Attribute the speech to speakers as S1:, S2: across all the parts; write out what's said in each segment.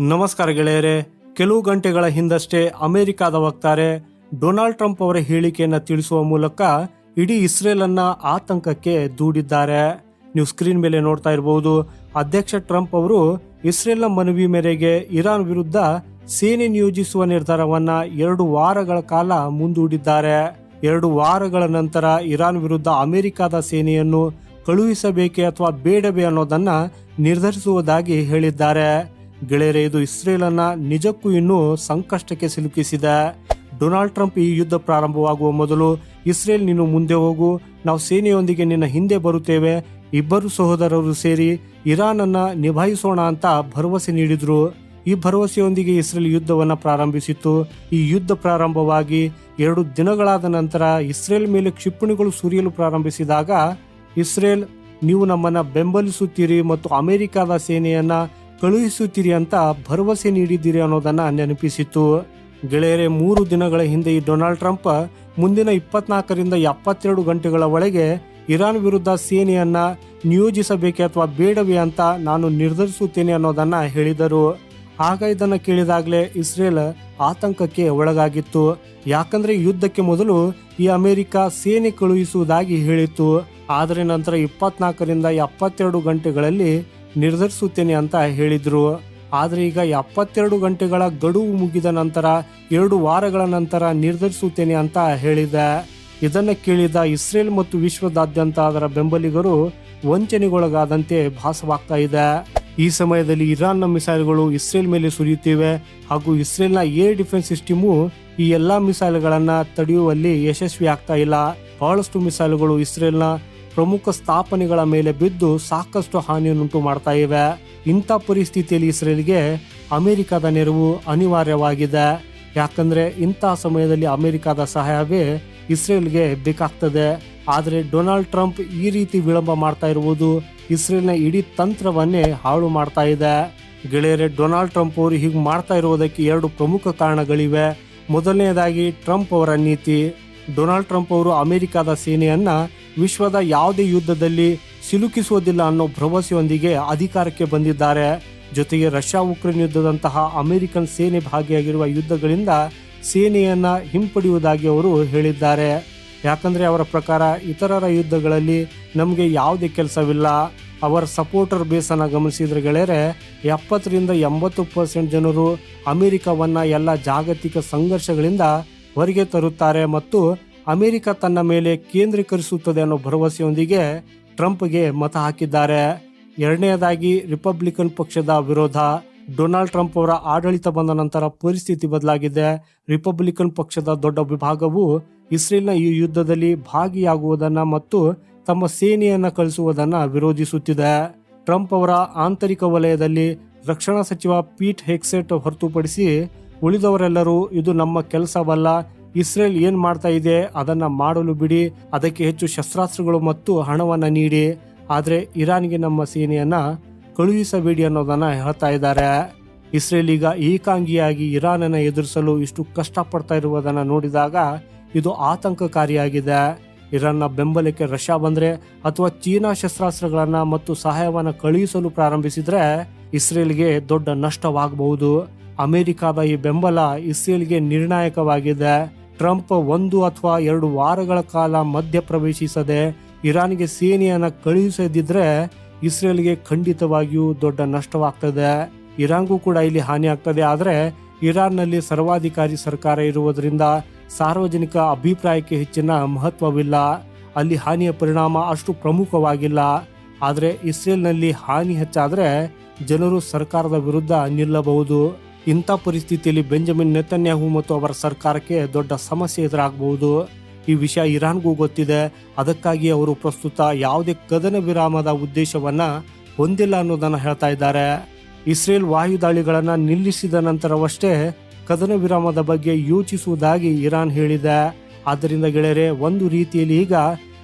S1: ನಮಸ್ಕಾರ ಗೆಳೆಯರೆ, ಕೆಲವು ಗಂಟೆಗಳ ಹಿಂದಷ್ಟೇ ಅಮೆರಿಕದ ವಕ್ತಾರೆ ಡೊನಾಲ್ಡ್ ಟ್ರಂಪ್ ಅವರ ಹೇಳಿಕೆಯನ್ನ ತಿಳಿಸುವ ಮೂಲಕ ಇಡೀ ಇಸ್ರೇಲ್ ಅನ್ನ ಆತಂಕಕ್ಕೆ ದೂಡಿದ್ದಾರೆ. ನೀವು ಸ್ಕ್ರೀನ್ ಮೇಲೆ ನೋಡ್ತಾ ಇರಬಹುದು ಅಧ್ಯಕ್ಷ ಟ್ರಂಪ್ ಅವರು ಇಸ್ರೇಲ್ನ ಮನವಿ ಮೇರೆಗೆ ಇರಾನ್ ವಿರುದ್ಧ ಸೇನೆ ನಿಯೋಜಿಸುವ ನಿರ್ಧಾರವನ್ನ ಎರಡು ವಾರಗಳ ಕಾಲ ಮುಂದೂಡಿದ್ದಾರೆ. ಎರಡು ವಾರಗಳ ನಂತರ ಇರಾನ್ ವಿರುದ್ಧ ಅಮೆರಿಕದ ಸೇನೆಯನ್ನು ಕಳುಹಿಸಬೇಕೆ ಅಥವಾ ಬೇಡವೇ ಅನ್ನೋದನ್ನ ನಿರ್ಧರಿಸುವುದಾಗಿ ಹೇಳಿದ್ದಾರೆ. ಗೆಳೆಯರೆ, ಇದು ಇಸ್ರೇಲ್ ಅನ್ನ ನಿಜಕ್ಕೂ ಇನ್ನೂ ಸಂಕಷ್ಟಕ್ಕೆ ಸಿಲುಕಿಸಿದೆ. ಡೊನಾಲ್ಡ್ ಟ್ರಂಪ್ ಈ ಯುದ್ಧ ಪ್ರಾರಂಭವಾಗುವ ಮೊದಲು ಇಸ್ರೇಲ್ ನೀನು ಮುಂದೆ ಹೋಗು, ನಾವು ಸೇನೆಯೊಂದಿಗೆ ನಿನ್ನ ಹಿಂದೆ ಬರುತ್ತೇವೆ, ಇಬ್ಬರು ಸಹೋದರರು ಸೇರಿ ಇರಾನ್ ಅನ್ನ ನಿಭಾಯಿಸೋಣ ಅಂತ ಭರವಸೆ ನೀಡಿದ್ರು. ಈ ಭರವಸೆಯೊಂದಿಗೆ ಇಸ್ರೇಲ್ ಯುದ್ಧವನ್ನ ಪ್ರಾರಂಭಿಸಿತ್ತು. ಈ ಯುದ್ಧ ಪ್ರಾರಂಭವಾಗಿ ಎರಡು ದಿನಗಳಾದ ನಂತರ ಇಸ್ರೇಲ್ ಮೇಲೆ ಕ್ಷಿಪಣಿಗಳು ಸುರಿಯಲು ಪ್ರಾರಂಭಿಸಿದಾಗ, ಇಸ್ರೇಲ್, ನೀವು ನಮ್ಮನ್ನ ಬೆಂಬಲಿಸುತ್ತೀರಿ ಮತ್ತು ಅಮೆರಿಕದ ಸೇನೆಯನ್ನ ಕಳುಹಿಸುತ್ತೀರಿ ಅಂತ ಭರವಸೆ ನೀಡಿದ್ದೀರಿ ಅನ್ನೋದನ್ನು ನೆನಪಿಸಿತ್ತು. ಗೆಳೆಯರೆ, ಮೂರು ದಿನಗಳ ಹಿಂದೆ ಈ ಡೊನಾಲ್ಡ್ ಟ್ರಂಪ್ ಮುಂದಿನ ಇಪ್ಪತ್ನಾಲ್ಕರಿಂದ ಎಪ್ಪತ್ತೆರಡು ಗಂಟೆಗಳ ಒಳಗೆ ಇರಾನ್ ವಿರುದ್ಧ ಸೇನೆಯನ್ನ ನಿಯೋಜಿಸಬೇಕೆ ಅಥವಾ ಬೇಡವೇ ಅಂತ ನಾನು ನಿರ್ಧರಿಸುತ್ತೇನೆ ಅನ್ನೋದನ್ನ ಹೇಳಿದರು. ಆಗ ಇದನ್ನ ಕೇಳಿದಾಗಲೇ ಇಸ್ರೇಲ್ ಆತಂಕಕ್ಕೆ ಒಳಗಾಗಿತ್ತು. ಯಾಕಂದ್ರೆ ಯುದ್ಧಕ್ಕೆ ಮೊದಲು ಈ ಅಮೆರಿಕ ಸೇನೆ ಕಳುಹಿಸುವುದಾಗಿ ಹೇಳಿತ್ತು. ಆದರೆ ನಂತರ ಇಪ್ಪತ್ನಾಲ್ಕರಿಂದ ಎಪ್ಪತ್ತೆರಡು ಗಂಟೆಗಳಲ್ಲಿ ನಿರ್ಧರಿಸುತ್ತೇನೆ ಅಂತ ಹೇಳಿದ್ರು. ಆದರೆ ಈಗ ಎಪ್ಪತ್ತೆರಡು ಗಂಟೆಗಳ ಗಡುವು ಮುಗಿದ ನಂತರ, ಎರಡು ವಾರಗಳ ನಂತರ ನಿರ್ಧರಿಸುತ್ತೇನೆ ಅಂತ ಹೇಳಿದೆ. ಇದನ್ನು ಕೇಳಿದ ಇಸ್ರೇಲ್ ಮತ್ತು ವಿಶ್ವದಾದ್ಯಂತ ಅದರ ಬೆಂಬಲಿಗರು ವಂಚನೆಗೊಳಗಾದಂತೆ ಭಾಸವಾಗ್ತಾ ಇದೆ. ಈ ಸಮಯದಲ್ಲಿ ಇರಾನ್ನ ಮಿಸೈಲ್ಗಳು ಇಸ್ರೇಲ್ ಮೇಲೆ ಸುರಿಯುತ್ತಿವೆ ಹಾಗೂ ಇಸ್ರೇಲ್ನ ಏರ್ ಡಿಫೆನ್ಸ್ ಸಿಸ್ಟಮು ಈ ಎಲ್ಲಾ ಮಿಸೈಲ್ಗಳನ್ನು ತಡೆಯುವಲ್ಲಿ ಯಶಸ್ವಿ ಆಗ್ತಾ ಇಲ್ಲ. ಬಹಳಷ್ಟು ಮಿಸೈಲ್ಗಳು ಇಸ್ರೇಲ್ನ ಪ್ರಮುಖ ಸ್ಥಾಪನೆಗಳ ಮೇಲೆ ಬಿದ್ದು ಸಾಕಷ್ಟು ಹಾನಿಯನ್ನುಂಟು ಮಾಡ್ತಾ ಇವೆ. ಇಂಥ ಪರಿಸ್ಥಿತಿಯಲ್ಲಿ ಇಸ್ರೇಲ್ಗೆ ಅಮೆರಿಕದ ನೆರವು ಅನಿವಾರ್ಯವಾಗಿದೆ. ಯಾಕಂದ್ರೆ ಇಂಥ ಸಮಯದಲ್ಲಿ ಅಮೆರಿಕದ ಸಹಾಯವೇ ಇಸ್ರೇಲ್ಗೆ ಬೇಕಾಗ್ತದೆ. ಆದರೆ ಡೊನಾಲ್ಡ್ ಟ್ರಂಪ್ ಈ ರೀತಿ ವಿಳಂಬ ಮಾಡ್ತಾ ಇರುವುದು ಇಸ್ರೇಲ್ನ ಇಡೀ ತಂತ್ರವನ್ನೇ ಹಾಳು ಮಾಡ್ತಾ ಇದೆ. ಗೆಳೆಯರೆ, ಡೊನಾಲ್ಡ್ ಟ್ರಂಪ್ ಅವರು ಹೀಗೆ ಮಾಡ್ತಾ ಇರುವುದಕ್ಕೆ ಎರಡು ಪ್ರಮುಖ ಕಾರಣಗಳಿವೆ. ಮೊದಲನೆಯದಾಗಿ ಟ್ರಂಪ್ ಅವರ ನೀತಿ. ಡೊನಾಲ್ಡ್ ಟ್ರಂಪ್ ಅವರು ಅಮೆರಿಕದ ಸೇನೆಯನ್ನ ವಿಶ್ವದ ಯಾವುದೇ ಯುದ್ಧದಲ್ಲಿ ಸಿಲುಕಿಸುವುದಿಲ್ಲ ಅನ್ನೋ ಭರವಸೆಯೊಂದಿಗೆ ಅಧಿಕಾರಕ್ಕೆ ಬಂದಿದ್ದಾರೆ. ಜೊತೆಗೆ ರಷ್ಯಾ ಉಕ್ರೇನ್ ಯುದ್ಧದಂತಹ ಅಮೆರಿಕನ್ ಸೇನೆ ಭಾಗಿಯಾಗಿರುವ ಯುದ್ಧಗಳಿಂದ ಸೇನೆಯನ್ನ ಹಿಂಪಡೆಯುವುದಾಗಿ ಅವರು ಹೇಳಿದ್ದಾರೆ. ಯಾಕಂದ್ರೆ ಅವರ ಪ್ರಕಾರ ಇತರರ ಯುದ್ಧಗಳಲ್ಲಿ ನಮಗೆ ಯಾವುದೇ ಕೆಲಸವಿಲ್ಲ. ಅವರ ಸಪೋರ್ಟರ್ ಬೇಸನ್ನು ಗಮನಿಸಿದ್ರೆ ಗೆಳೆಯರೆ, ಎಪ್ಪತ್ತರಿಂದ ಎಂಬತ್ತು ಪರ್ಸೆಂಟ್ ಜನರು ಅಮೆರಿಕವನ್ನ ಎಲ್ಲ ಜಾಗತಿಕ ಸಂಘರ್ಷಗಳಿಂದ ಹೊರಗೆ ತರುತ್ತಾರೆ ಮತ್ತು ಅಮೆರಿಕ ತನ್ನ ಮೇಲೆ ಕೇಂದ್ರೀಕರಿಸುತ್ತದೆ ಅನ್ನೋ ಭರವಸೆಯೊಂದಿಗೆ ಟ್ರಂಪ್ಗೆ ಮತ ಹಾಕಿದ್ದಾರೆ. ಎರಡನೆಯದಾಗಿ ರಿಪಬ್ಲಿಕನ್ ಪಕ್ಷದ ವಿರೋಧ. ಡೊನಾಲ್ಡ್ ಟ್ರಂಪ್ ಅವರ ಆಡಳಿತ ಬಂದ ನಂತರ ಪರಿಸ್ಥಿತಿ ಬದಲಾಗಿದೆ. ರಿಪಬ್ಲಿಕನ್ ಪಕ್ಷದ ದೊಡ್ಡ ವಿಭಾಗವು ಇಸ್ರೇಲ್ನ ಈ ಯುದ್ಧದಲ್ಲಿ ಭಾಗಿಯಾಗುವುದನ್ನು ಮತ್ತು ತಮ್ಮ ಸೇನೆಯನ್ನ ಕಳಿಸುವುದನ್ನ ವಿರೋಧಿಸುತ್ತಿದೆ. ಟ್ರಂಪ್ ಅವರ ಆಂತರಿಕ ವಲಯದಲ್ಲಿ ರಕ್ಷಣಾ ಸಚಿವ ಪೀಟ್ ಹೆಕ್ಸೆಟ್ ಹೊರತುಪಡಿಸಿ ಉಳಿದವರೆಲ್ಲರೂ ಇದು ನಮ್ಮ ಕೆಲಸವಲ್ಲ. ಇಸ್ರೇಲ್ ಏನ್ ಮಾಡ್ತಾ ಇದೆ ಅದನ್ನ ಮಾಡಲು ಬಿಡಿ, ಅದಕ್ಕೆ ಹೆಚ್ಚು ಶಸ್ತ್ರಾಸ್ತ್ರಗಳು ಮತ್ತು ಹಣವನ್ನ ನೀಡಿ, ಆದ್ರೆ ಇರಾನ್ಗೆ ನಮ್ಮ ಸೇನೆಯನ್ನ ಕಳುಹಿಸಬೇಡಿ ಅನ್ನೋದನ್ನ ಹೇಳ್ತಾ ಇದ್ದಾರೆ. ಇಸ್ರೇಲ್ ಈಗ ಏಕಾಂಗಿಯಾಗಿ ಇರಾನನ್ನು ಎದುರಿಸಲು ಇಷ್ಟು ಕಷ್ಟಪಡ್ತಾ ಇರುವುದನ್ನ ನೋಡಿದಾಗ ಇದು ಆತಂಕಕಾರಿಯಾಗಿದೆ. ಇರಾನ್ನ ಬೆಂಬಲಕ್ಕೆ ರಷ್ಯಾ ಬಂದ್ರೆ ಅಥವಾ ಚೀನಾ ಶಸ್ತ್ರಾಸ್ತ್ರಗಳನ್ನ ಮತ್ತು ಸಹಾಯವನ್ನ ಕಳುಹಿಸಲು ಪ್ರಾರಂಭಿಸಿದರೆ ಇಸ್ರೇಲ್ಗೆ ದೊಡ್ಡ ನಷ್ಟವಾಗಬಹುದು. ಅಮೆರಿಕದ ಈ ಬೆಂಬಲ ಇಸ್ರೇಲ್ಗೆ ನಿರ್ಣಾಯಕವಾಗಿದೆ. ಟ್ರಂಪ್ ಒಂದು ಅಥವಾ ಎರಡು ವಾರಗಳ ಕಾಲ ಮಧ್ಯ ಪ್ರವೇಶಿಸದೆ ಇರಾನ್ಗೆ ಸೇನೆಯನ್ನ ಕಳುಹಿಸದಿದ್ರೆ ಇಸ್ರೇಲ್ಗೆ ಖಂಡಿತವಾಗಿಯೂ ದೊಡ್ಡ ನಷ್ಟವಾಗ್ತದೆ. ಇರಾನ್ಗೂ ಕೂಡ ಇಲ್ಲಿ ಹಾನಿ ಆಗ್ತದೆ. ಆದರೆ ಇರಾನ್ನಲ್ಲಿ ಸರ್ವಾಧಿಕಾರಿ ಸರ್ಕಾರ ಇರುವುದರಿಂದ ಸಾರ್ವಜನಿಕ ಅಭಿಪ್ರಾಯಕ್ಕೆ ಹೆಚ್ಚಿನ ಮಹತ್ವವಿಲ್ಲ. ಅಲ್ಲಿ ಹಾನಿಯ ಪರಿಣಾಮ ಅಷ್ಟು ಪ್ರಮುಖವಾಗಿಲ್ಲ. ಆದರೆ ಇಸ್ರೇಲ್ನಲ್ಲಿ ಹಾನಿ ಹೆಚ್ಚಾದರೆ ಜನರು ಸರ್ಕಾರದ ವಿರುದ್ಧ ನಿಲ್ಲಬಹುದು. ಇಂಥ ಪರಿಸ್ಥಿತಿಯಲ್ಲಿ ಬೆಂಜಮಿನ್ ನೆತನ್ಯಾಹು ಮತ್ತು ಅವರ ಸರ್ಕಾರಕ್ಕೆ ದೊಡ್ಡ ಸಮಸ್ಯೆ ಎದುರಾಗಬಹುದು. ಈ ವಿಷಯ ಇರಾನ್ಗೂ ಗೊತ್ತಿದೆ. ಅದಕ್ಕಾಗಿ ಅವರು ಪ್ರಸ್ತುತ ಯಾವುದೇ ಕದನ ವಿರಾಮದ ಉದ್ದೇಶವನ್ನ ಹೊಂದಿಲ್ಲ ಅನ್ನೋದನ್ನು ಹೇಳ್ತಾ ಇದ್ದಾರೆ. ಇಸ್ರೇಲ್ ವಾಯುದಾಳಿಗಳನ್ನು ನಿಲ್ಲಿಸಿದ ನಂತರವಷ್ಟೇ ಕದನ ವಿರಾಮದ ಬಗ್ಗೆ ಯೋಚಿಸುವುದಾಗಿ ಇರಾನ್ ಹೇಳಿದೆ. ಆದ್ದರಿಂದ ಗೆಳೆಯರೆ, ಒಂದು ರೀತಿಯಲ್ಲಿ ಈಗ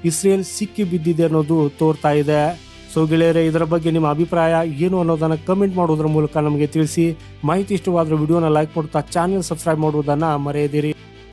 S1: ಇಸ್ರೇಲ್ ಸಿಕ್ಕಿ ಬಿದ್ದಿದೆ ಅನ್ನೋದು ತೋರ್ತಾ ಇದೆ. ಸೊ ಗೆಳೆಯರೆ, ಇದರ ಬಗ್ಗೆ ನಿಮ್ಮ ಅಭಿಪ್ರಾಯ ಏನು ಅನ್ನೋದನ್ನು ಕಮೆಂಟ್ ಮಾಡೋದ್ರ ಮೂಲಕ ನಮಗೆ ತಿಳಿಸಿ. ಮಾಹಿತಿ ಇಷ್ಟವಾದ್ರೆ ವಿಡಿಯೋನ ಲೈಕ್ ಮಾಡುತ್ತಾ ಚಾನೆಲ್ ಸಬ್ಸ್ಕ್ರೈಬ್ ಮಾಡುವುದನ್ನು ಮರೆಯದಿರಿ.